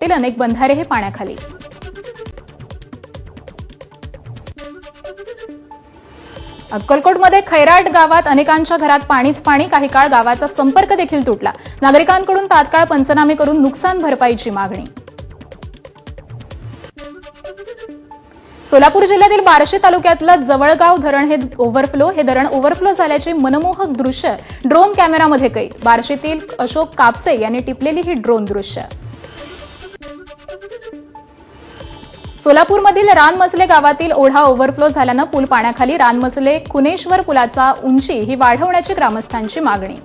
तील अनेक बंधारे हे पाण्याखाली. अक्कलकोटमध्ये खैराट गावात अनेकांच्या घरात पाणीच पाणी काही काळ गावाचा संपर्क देखील तुटला. नागरिकांकडून तात्काळ पंचनामे करून नुकसान भरपाईची मागणी. सोलापूर जिल्ह्यातील बार्शी तालुक्यातलं जवळगाव धरण हे ओव्हरफ्लो हे धरण ओव्हरफ्लो झाल्याचे मनमोहक दृश्य ड्रोन कॅमेरामध्ये कैद. बार्शीतील अशोक कापसे यांनी टिपलेली ही ड्रोन दृश्य. सोलापूरमधील रानमसले गावातील ओढा ओव्हरफ्लो झाल्यानं पूल पाण्याखाली रानमसले कुनेश्वर पुलाचा उंची ही वाढवण्याची ग्रामस्थांची मागणी.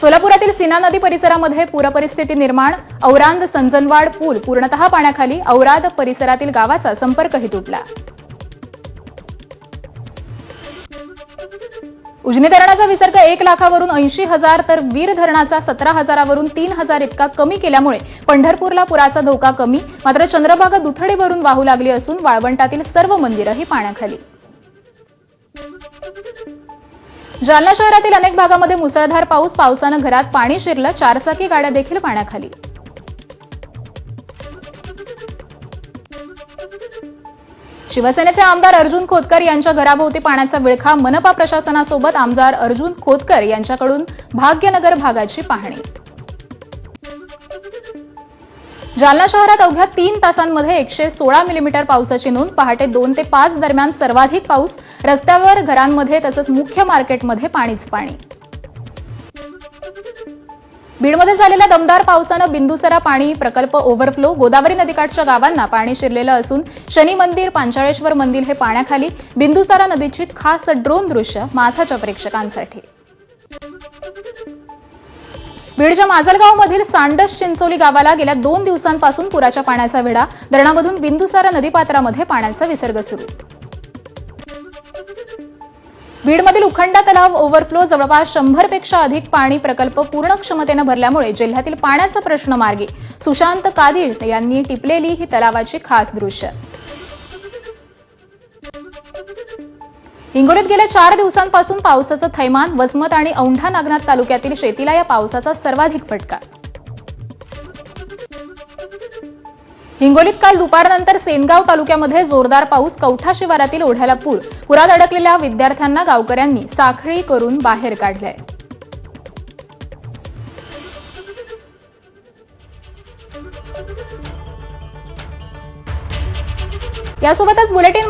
सोलापुरातील सीना नदी परिसरामध्ये पूरपरिस्थिती निर्माण औरांद संजनवाड पूल पूर्णतः पाण्याखाली औराद परिसरातील गावाचा संपर्कही तुटला. उजनी धरणाचा विसर्ग एक लाखावरून ऐंशी हजार तर वीर धरणाचा सतरा हजारावरून तीन हजार इतका कमी केल्यामुळे पंढरपूरला पुराचा धोका कमी. मात्र चंद्रभागा दुथडी भरून वाहू लागली असून वाळवंटातील सर्व मंदिरंही पाण्याखाली. जालना शहरातील अनेक भागामध्ये मुसळधार पाऊस पावसानं घरात पाणी शिरलं चारचाकी गाड्या देखील पाण्याखाली. शिवसेनेचे आमदार अर्जुन खोतकर यांच्या घराभोवती पाण्याचा विळखा मनपा प्रशासनासोबत आमदार अर्जुन खोतकर यांच्याकडून भाग्यनगर भागाची पाहणी. जालना शहरात अवघ्या तीन तासांमध्ये एकशे सोळा मिलीमीटर पावसाची नोंद. पहाटे दोन ते पाच दरम्यान सर्वाधिक पाऊस. रस्त्यावर घरांमध्ये तसंच मुख्य मार्केटमध्ये पाणीच पाणी. बीडमध्ये झालेल्या दमदार पावसानं बिंदुसरा पाणी प्रकल्प ओव्हरफ्लो गोदावरी नदीकाठच्या गावांना पाणी शिरलेलं असून शनी मंदिर पांचाळेश्वर मंदिर हे पाण्याखाली बिंदुसारा नदीची खास ड्रोन दृश्य माझाच्या प्रेक्षकांसाठी. बीडच्या माजलगावमधील सांडस चिंचोली गावाला गेल्या दोन दिवसांपासून पुराच्या पाण्याचा वेढा धरणामधून बिंदुसारा नदीपात्रामध्ये पाण्याचा विसर्ग सुरू. बीडमधील उखंडा तलाव ओव्हरफ्लो जवळपास शंभरपेक्षा अधिक पाणी प्रकल्प पूर्ण क्षमतेनं भरल्यामुळे जिल्ह्यातील पाण्याचा प्रश्न मार्गी. सुशांत कादिळ यांनी टिपलेली ही तलावाची खास दृश्य. हिंगोलीत गेल्या चार दिवसांपासून पावसाचं थैमान वसमत आणि औंढा नागनाथ तालुक्यातील शेतीला या पावसाचा सर्वाधिक फटका. हिंगोलीत काल दुपारनंतर सेनगाव तालुक्यामध्ये जोरदार पाऊस कवठा शिवारातील ओढ्याला पूर. पुरात अडकलेल्या विद्यार्थ्यांना गावकऱ्यांनी साखळी करून बाहेर काढलंय. यासोबतच बुलेटिन